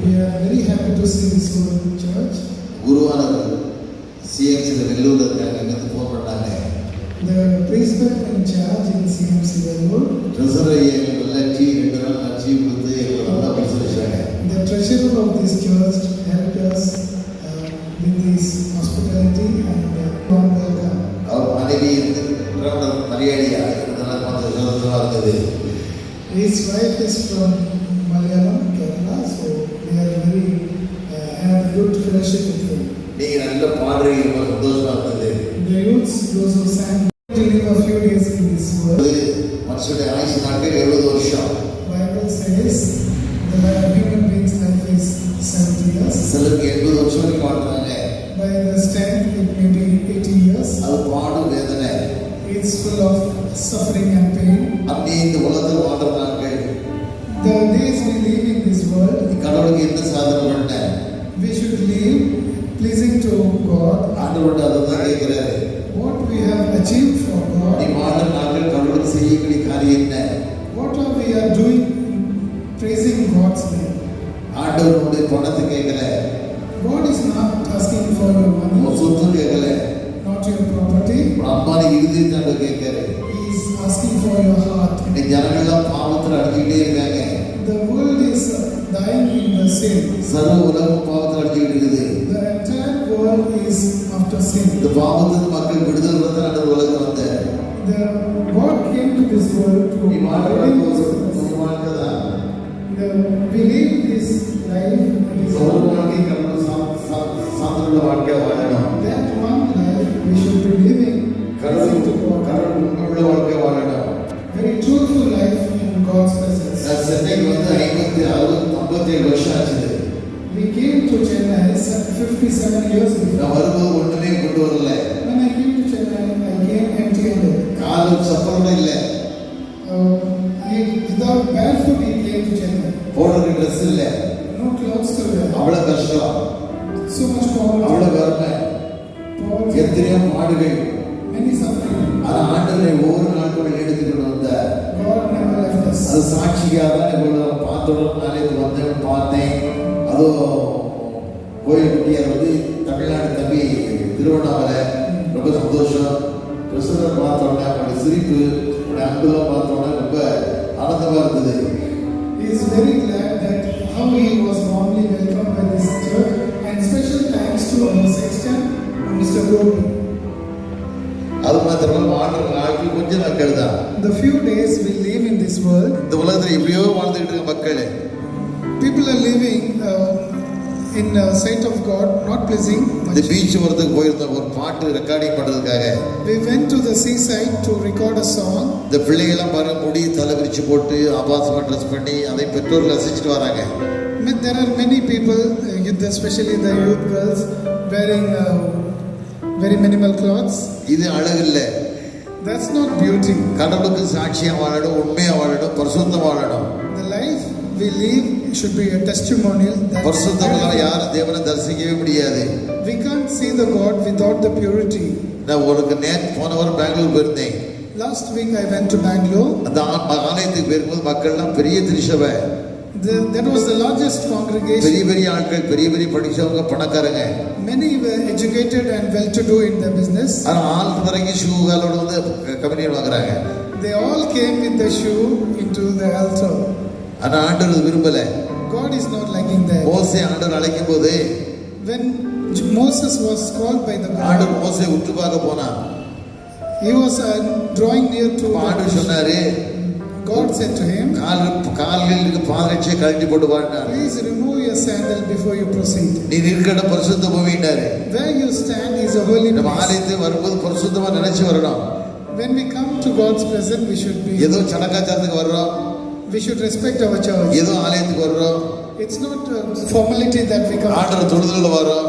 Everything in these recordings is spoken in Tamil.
We are very happy to see this whole church. குருவானவர் சிஎம்சியில் வெள்ளூரில் இருக்காங்க இங்கேருந்து ஃபோன் பண்ணாங்க The priesthood in charge in CMC Vellore, ட்ரெஸரை எங்களுக்கு டீ ரெண்டு நாள் நான் டீ கொடுத்து எங்களை நல்லா பேச வச்சாங்க the treasurer of this church helped us uh, with this hospitality and uh, warm welcome. அவர் மனைவி இருந்து மரியாதையா இருந்தனால கொஞ்சம் சந்தோஷமா இருந்தது His wife is from Malayalam, With him. நீங்க நல்ல பாடுறீங்க ரொம்ப சந்தோஷமா இருந்தது The youths, those who sang, to live a few days in this world. மனுஷனுடைய ஆயுசு நாட்கள் எழுபது வருஷம் Bible says the human being's life is 70 years. சிலருக்கு எண்பது வருஷம் வரைக்கும் வாழ்ந்தாங்க By the strength, it may be 80 years. அது பாடும் வேதனை It's full of suffering and pain. அப்படி இந்த உலகத்தில் வாழ்ற நாட்கள் The days we live in this world, கடவுளுக்கு என்ன சாதனை பண்ண we should live pleasing to God. ஆண்டவர்கிட்ட அதை தான் கேட்கிறாரு What we have achieved for நீ God, வாழ்ற நாட்கள் கடவுளுக்கு செய்யக்கூடிய காரியம் this world to the believe this life this that one life we should be living very truthful life in God's presence. We came to Chennai 57 years ago. எத்தனையோ suffering. ஆனா ஆண்டவரை ஒவ்வொரு நாட்களும் எடுத்துக்கிட்டு வந்த. அது சாட்சியாக தான் இவ்வளவு பார்த்தோம். நாளைக்கு வந்தேன் பார்த்தேன். அதுவும் கோயில் குட்டியார் வந்து தமிழ்நாடு தம்பி திருவண்ணாமலை. ரொம்ப சந்தோஷம். பிரசுரம் பார்த்தோன்னே அவனுடைய சிரிப்பு அவனுடைய அன்பெல்லாம் பார்த்தோன்னே ரொம்ப ஆனந்தமா இருந்தது. He is very glad that how he was warmly welcomed by this church and special thanks to our sexton, Mr. Gopi. அது மாத்திரம் வாழ்ற நாட்கள் கொஞ்சம் மக்கள் தான் The few days we live in this world, இந்த உலகத்தில் எப்படியோ வாழ்ந்துகிட்டு இருக்க மக்கள் people are living uh, in uh, sight of God, not pleasing. இந்த much. பீச் வரதுக்கு போயிருந்தோம் ஒரு பாட்டு ரெக்கார்டிங் பண்றதுக்காக We went to the seaside to record a song. இந்த பிள்ளைகள்லாம் பாருங்க முடி தலை விரிச்சு போட்டு ஆபாசமா ட்ரெஸ் பண்ணி அதை பெற்றோர்கள் ரசிச்சுட்டு வராங்க Ma- There are many people, uh, youth- especially the youth girls, wearing uh, very minimal clothes. இது அழகு இல்லை That's not beauty. கடவுளுக்கு சாட்சியா வாழணும் உண்மையா வாழணும் பரிசுத்தம் வாழணும் The life we live should be a testimonial. that- பரிசுத்தவங்களால யாரும் தேவனை தரிசிக்கவே முடியாது We can't see the God without the purity. நான் உனக்கு நேற்று போன வாரம் பெங்களூர் போயிருந்தேன் Last week I went to Bangalore. அந்த ஆலயத்துக்கு போயிருக்கும்போது மக்கள்லாம் பெரிய திருச்சபை that was the largest பெரிய congregation. பெரிய ஆட்கள் பெரிய பெரிய படிச்சவங்க பணக்காரங்க Many were educated and well-to-do in their business. ஆனா ஆள் வரைக்கும் ஷூ காலோட வந்து கம்பெனியில் வாங்குறாங்க They all came with the shoe into the altar. ஆனா ஆண்டவர் விரும்பல God is not liking that. மோசே ஆண்டவர் அழைக்கும் போது When Moses was called by the ஆண்டவர் God, மோசே உற்று பார்க்க போனா he was uh, drawing near to ஆண்டவர் சொன்னாரு God said to him, கால் கால்களுக்கு பாதரட்சியை கழட்டி போட்டு வாடினார் Please remove your sandal before you proceed. நீ நிற்கிற பரிசுத்த பூமின்னாரு Where you stand is a holy நம்ம place. ஆலயத்துக்கு வரும்போது பரிசுத்தமா நினைச்சு வரணும் When we come to God's presence, we should be, ஏதோ சடக்காச்சாரத்துக்கு வர்றோம் we should respect our church. ஏதோ ஆலயத்துக்கு வர்றோம் It's not a formality that we come. ஆண்டவர் தொழுதல வர்றோம்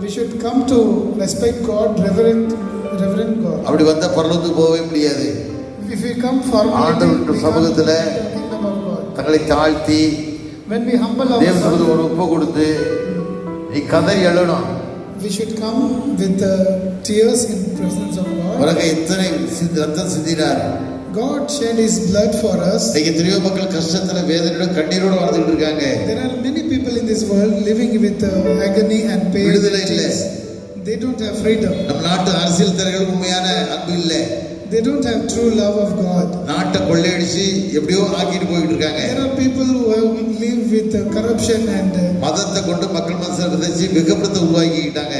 We should come to respect God, reverend, reverend God. அப்படி வந்தா பரலத்துக்கு போகவே முடியாது If we come formally, ஆண்டவர் we come to சமூகத்துல. தங்களை தாழ்த்தி தேவ ourselves, ஒரு ஒப்பு கொடுத்து நீ கதறி எழணும் we should come with uh, tears in presence of God. உலக எத்தனை ரத்தம் சிந்தினார் God shed His blood for us. இன்னைக்கு எத்தனையோ மக்கள் கஷ்டத்துல வேதனையோட கண்ணீரோட வாழ்ந்துட்டு இருக்காங்க There are many people in this world living with uh, agony and pain. விடுதலை இல்லை. They don't have freedom. நம் நாட்டு அரசியல் தலைவர்கள் உண்மையான அன்பு இல்லை They don't have true love of God. நாட்டை கொள்ளையடிச்சு எப்படியோ ஆக்கிட்டு போயிட்டு இருக்காங்க There are people who have live with uh, corruption and uh, மதத்தை கொண்டு மக்கள் மனசை விதைச்சு மிகப்படுத்த உருவாக்கிக்கிட்டாங்க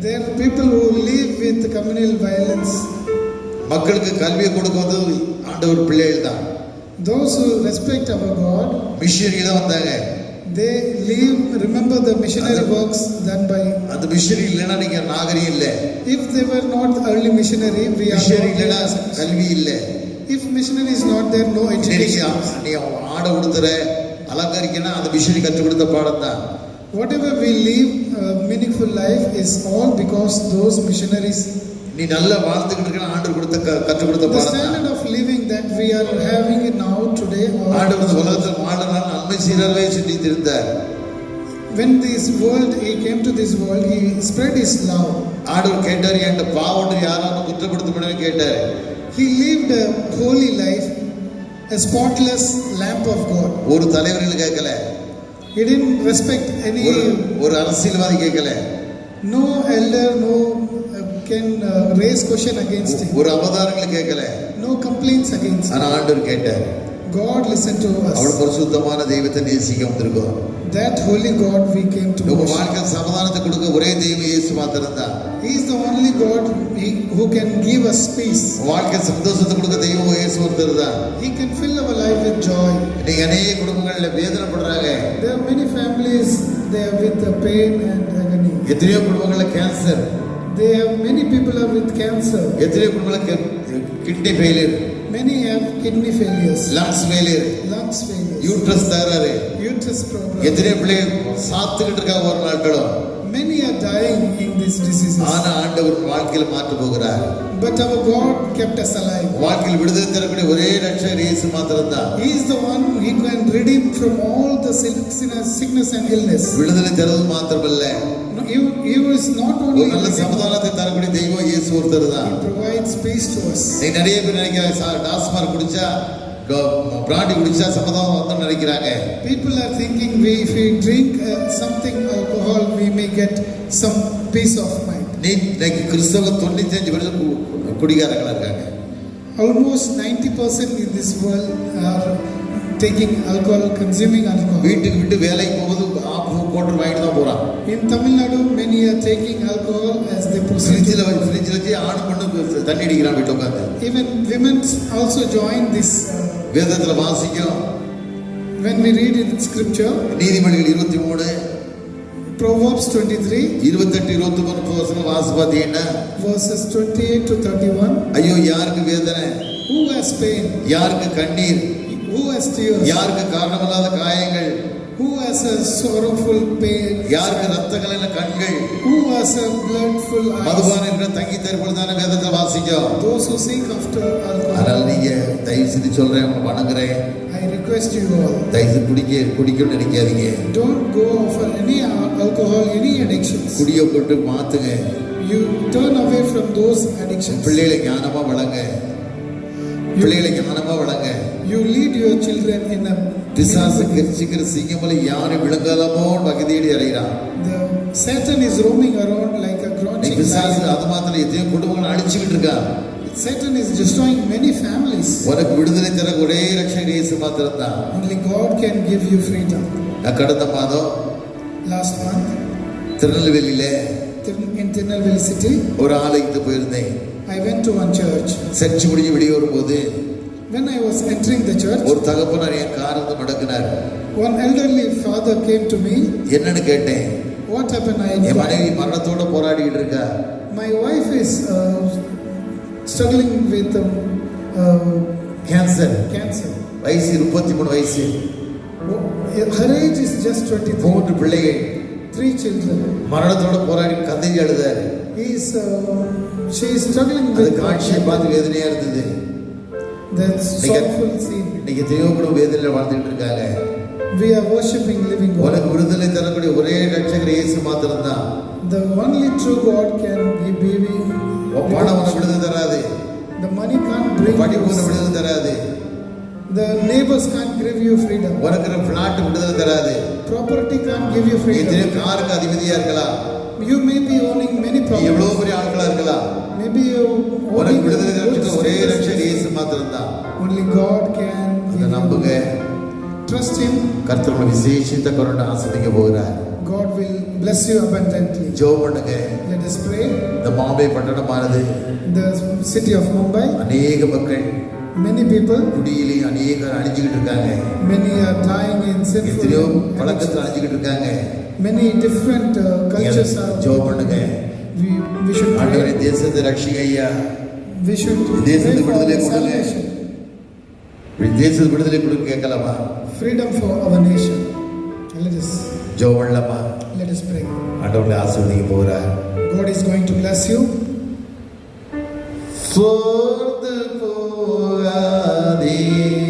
there are people who live with communal violence. மக்களுக்கு கல்வியை வந்து ஆண்டவர் பிள்ளைகள் தான் Those who respect our God, missionary தான் வந்தாங்க they live, remember the missionary works done by. அந்த மிஷினரி இல்லைன்னா நீங்க நாகரிகம் இல்லை If they were not early missionary, we are missionary there. கல்வி இல்லை If missionary is not there, no இன்னைக்கு education. நீ ஆடை உடுத்துற அலங்கரிக்கனா அந்த மிஷினரி கற்றுக் கொடுத்த பாடம் தான் Whatever we live, uh, meaningful life is all because those missionaries. நீ நல்லா வாழ்ந்துகிட்டு இருக்க ஆண்டவர் கொடுத்த க- கற்றுக் கொடுத்த பாடம் of living that we are having it now today, or ஆண்டவர் உலகத்தில் வாழ்நாள் நன்மை சீரவே சுற்றி திருந்தார் when this world, he came to this world, he spread his love. ஆண்டவர் கேட்டார் என்கிட்ட பாவம் யாராலும் குற்றப்படுத்த கேட்டார் He lived a holy life, a spotless lamp of God. ஒரு தலைவர்கள் கேட்கல He didn't respect any, ஒரு அரசியல்வாதி கேட்கல no elder, no uh, can uh, raise question against him, ஒரு அவதாரங்களை கேட்கல no complaints against him. ஆனா ஆண்டவர் கேட்டார் God listened to us. பரிசுத்தமான தெய்வத்தை நேசிக்க வந்திருக்கோம் That holy God we came to worship. வாழ்க்கையில் சமாதானத்தை கொடுக்க ஒரே தெய்வம் இயேசு மாத்திரம் தான் He is the only God who can give us peace. வாழ்க்கையில் சந்தோஷத்தை கொடுக்க தெய்வம் இயேசு ஒருத்தர் தான் He can fill our life with joy. இன்னைக்கு அநேக குடும்பங்கள்ல வேதனைப்படுறாங்க There are many families, they are with the pain and agony. எத்தனையோ குடும்பங்கள்ல cancer They have many people are with cancer. எத்தனையோ குடும்பங்கள்ல kidney failure Many have kidney failures, lungs failure lungs failures, uterus தகராறு uterus problem. எத்தனையோ பிள்ளைகள் சாத்துக்கிட்டு இருக்காங்க ஒரு நாட்களும் Many are dying in these diseases. ஆனா ஆண்டவர் வாழ்க்கையில மாற்ற போகிறார் But our God kept us alive. வாழ்க்கையில் விடுதலை தரக்கூடிய ஒரே ரட்சகர் இயேசு மாத்திரம் தான் He is the one who can redeem from all the sickness sickness and illness. விடுதலை தருவது மாத்திரமல்ல No, He, he is not ஒரு only நல்ல சமாதானத்தை தரக்கூடிய தெய்வம் இயேசு ஒருத்தர் தான் He provides peace to us. நீ நிறைய பேர் நினைக்கிறாங்க "சா- டாஸ்மார்க் குடிச்சா டோ- பிராண்டி குடிச்சா சமாதானம் வந்து நினைக்கிறாங்க People are thinking we, if we drink uh, something alcohol, we may get some peace of mind. நீ இன்னைக்கு கிறிஸ்தவ தொண்ணூத்தி அஞ்சு பேர் குடிகாரங்களா இருக்காங்க Almost 90% in this world are taking alcohol, consuming alcohol. வீட்டுக்கு விட்டு வேலைக்கு போகும்போது குவார்டர் வாங்கிட்டு தான் Tamil Nadu, many are taking alcohol as they proceed. ஃப்ரிட்ஜில் ஃப்ரிட்ஜில் வச்சு ஆன் பண்ணு தண்ணி அடிக்கிறான் வீட்டு உட்காந்து Even women also join this. Uh, வேதத்தில் வாசிக்கும் when we read in scripture, நீதிமொழிகள் இருபத்தி மூணு Proverbs 23, இருபத்தெட்டு இருபத்தி மூணு முப்பது வருஷம் வாசி பார்த்தீங்கன்னா verses 28 to 31. ஐயோ யாருக்கு வேதனை Who has pain? யாருக்கு கண்ணீர் Who has tears? யாருக்கு காரணமில்லாத காயங்கள் Who has a sorrowful pain? யாருக்கு ரத்தங்களில் கண்கள் Who has a bloodful eyes? மதுபானம் இருக்கிற தங்கி தருப்பதான வேதத்தை வாசிக்கும் Those who seek after alcohol. அதனால நீங்க தயவு செஞ்சு சொல்றேன் உங்களை வணங்குறேன் I request you all, தயவு செஞ்சு குடிக்க குடிக்கணும்னு நினைக்காதீங்க don't go for any al- alcohol, any addictions. குடியை போட்டு மாத்துங்க You turn away from those addictions. பிள்ளைகளை ஞானமா வளங்க பிள்ளைகளை ஞானமா வளங்க You lead your children in a பிசாசு கரிசிக்கிற சிங்கமலை யாரை விழுங்காலமோ பகுதியடி Satan is roaming around like a நீ crouching பிசாசு. அது மாத்திரம் எத்தனையோ குடும்பங்களை அழிச்சுக்கிட்டு இருக்கா Satan is destroying many families. உனக்கு விடுதலை தர ஒரே ரட்சகர் இயேசு மாத்திரம் தான் Only God can give you freedom. நான் கடந்த மாதம் Last month, திருநெல்வேலியில in Tirunelveli city, ஒரு ஆலயத்துக்கு போயிருந்தேன் I went to one church. Church முடிஞ்சு வெளியே வரும்போது When I was entering the church, ஒரு தகப்பனார் என் கார் வந்து மடக்குனார் one elderly father came to me. என்னன்னு கேட்டேன் What happened? I N inquired. மனைவி மரணத்தோட போராடிட்டு இருக்கா My wife is uh, struggling with um, uh, cancer cancer. வயசு முப்பத்தி மூணு வயசு Her age is just 23. மூன்று பிள்ளைகள் Three children. மரணத்தோட போராடி கதறி அழுதாரு He is, uh, she is struggling அது with காட்சியை பார்த்து வேதனையா இருந்தது. இன்னைக்கு கூட வேதனையில வாழ்ந்துட்டு இருக்காங்க. We are worshipping living God. உனக்கு விடுதலை தரக்கூடிய ஒரே ரட்சகர் இயேசு மாத்திரம் தான் The only true God can give பணம் உனக்கு விடுதலை தராது. The money can't bring படிப்பு you. விடுதலை தராது. The neighbors can't give you freedom. உனக்கு பிளாட் விடுதலை தராது Property can't give you freedom. காருக்கு அதிபதியா இருக்கலாம் You may be owning many நீ எவ்வளவு properties. பெரிய ஆட்களா இருக்கலாம் Maybe you உனக்கு owning விடுதலை கிடைச்சது ஒரே ரட்சகர். இயேசு மாத்திரம் தான் Only God can அதை நம்புங்க. Trust Him. கர்த்தர் உங்களை விசேஷித்த கொரோனா ஆசிரிக்க போகிறார் God will bless you abundantly. ஜெபம் பண்ணுங்க Let us pray. இந்த Bombay பட்டணமானது The city of Mumbai, அநேக மக்கள் many people, குடியிலே அநேகர் அழிஞ்சுக்கிட்டு இருக்காங்க many are dying in எத்தனையோ sinful. பழக்கத்தில் அழிஞ்சுக்கிட்டு இருக்காங்க Many different uh, cultures are. ஜெபம் பண்ணுங்க We, we should ஆண்டவரே. தேசத்தை ரட்சிங்க ஐயா We should for விடுதலை கொடுங்க. தேசத்துக்கு விடுதலை கொடுக்க கேட்கலாமா freedom for our nation. Let us ஜெபம் பண்ணலாமா let us pray. ஆண்டவரை ஆசிர்வதிக்க போகிறார் God is going to bless you. சோர்ந்து போகாதே You.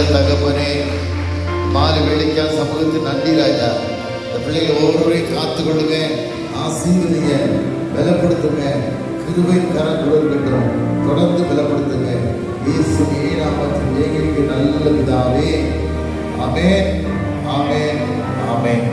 நல்ல தகப்பனே மாலை வேலைக்கா சமூகத்து நன்றி ராஜா. இந்த பிள்ளைகள் ஒவ்வொருவரையும் காத்து கொள்ளுங்க ஆசீர்வதிங்க பலப்படுத்துங்க. கிருபையின் கரங்களோடு கொடுக்கட்டும் தொடர்ந்து பலப்படுத்துங்க. இயேசு ஏழாமத்தின் ஏகரிக்க நல்ல பிதாவே. ஆமென் ஆமென்.